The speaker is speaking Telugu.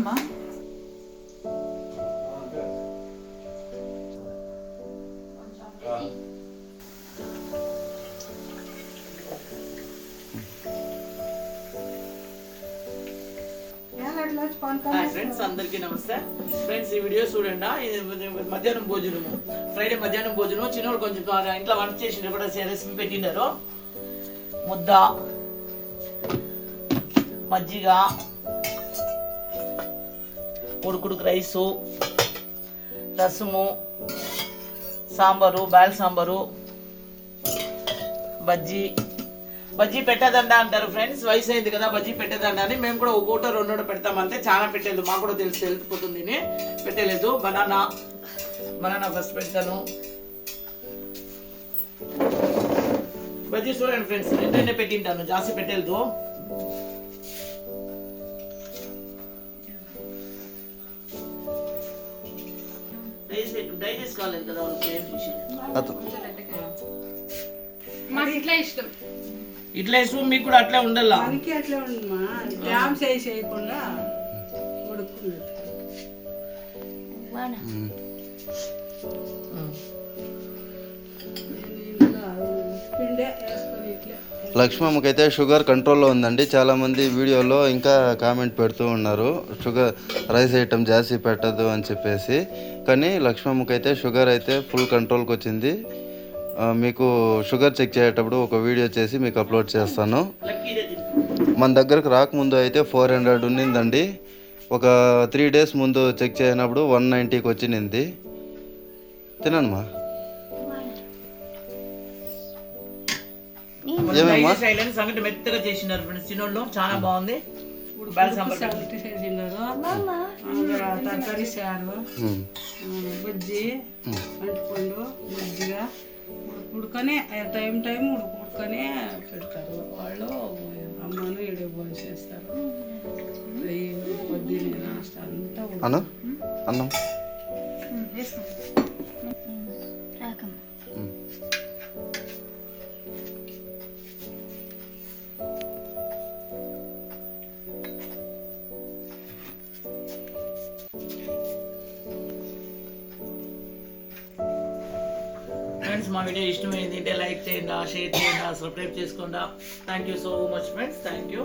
అమ్మా ఫ్రెండ్స్ అందరికి నమస్తే. ఫ్రెండ్స్ ఈ వీడియో చూడండి. మధ్యాహ్నం భోజనము. ఫ్రైడే మధ్యాహ్నం భోజనం చిన్నోళ్ళు కొంచెం ఇంట్లో వంట చేసిన కూడా చేసి పెట్టినారు ముద్ద మజ్జిగ ఉడుకుడుకు రైసు రసము సాంబారు బాల్ సాంబారు బజ్జీ. బజ్జీ పెట్టదండ అంటారు ఫ్రెండ్స్? వయసు అయింది కదా బజ్జీ పెట్టదండ అని మేము కూడా ఒకటో రెండో పెడతామంటే చాలా పెట్టలేదు మాకు కూడా తెలిసి తెలిసిపోతుంది అని పెట్టలేదు. బనానా బనానా ఫస్ట్ పెడతాను. బజ్జీ చూడండి ఫ్రెండ్స్ రెండైనా పెట్టింటాను జాస్తి పెట్టలేదు. మాకు ఇట్లా ఇష్టం. ఇట్లా ఇష్టం మీకు కూడా అట్లే ఉండాలా? మనకి అట్లా ఉండమ్మా డ్యామ్ చేసి చేయకుండా పిండే లక్ష్మమ్మకైతే షుగర్ కంట్రోల్లో ఉందండి. చాలామంది వీడియోలో ఇంకా కామెంట్ పెడుతూ ఉన్నారు. షుగర్ రైస్ ఐటమ్ జాస్తి పెట్టదు అని చెప్పేసి. కానీ లక్ష్మమ్మకైతే షుగర్ అయితే ఫుల్ కంట్రోల్కి వచ్చింది. మీకు షుగర్ చెక్ చేసేటప్పుడు ఒక వీడియో చేసి మీకు అప్లోడ్ చేస్తాను. మన దగ్గరకు రాకముందు అయితే ఫోర్ హండ్రెడ్ ఉన్నిందండి. ఒక త్రీ డేస్ ముందు చెక్ చేసినప్పుడు వన్ నైంటీకి వచ్చింది తినమ్మా అయ్యలేని సంగటి మెత్తగా చేసినారు ఫ్రెండ్స్ చిన్నోళ్ళు చాలా బాగుంది. ఉమ్. ఆ, బజ్జి. అంటుపండు మజ్జిగ ఉడకనే టైం టైం ఉడుకు ఉడకనే పెడతారు. వాళ్ళు అమ్మను భోజనం చేస్తారు. పొద్దున్నే అంతా అన్నం? అన్నం? ఫ్రెండ్స్ మా వీడియో ఇష్టమైంది అంటే లైక్ చేయండి షేర్ చేయండి సబ్స్క్రైబ్ చేసుకోండి. Thank you so much friends thank you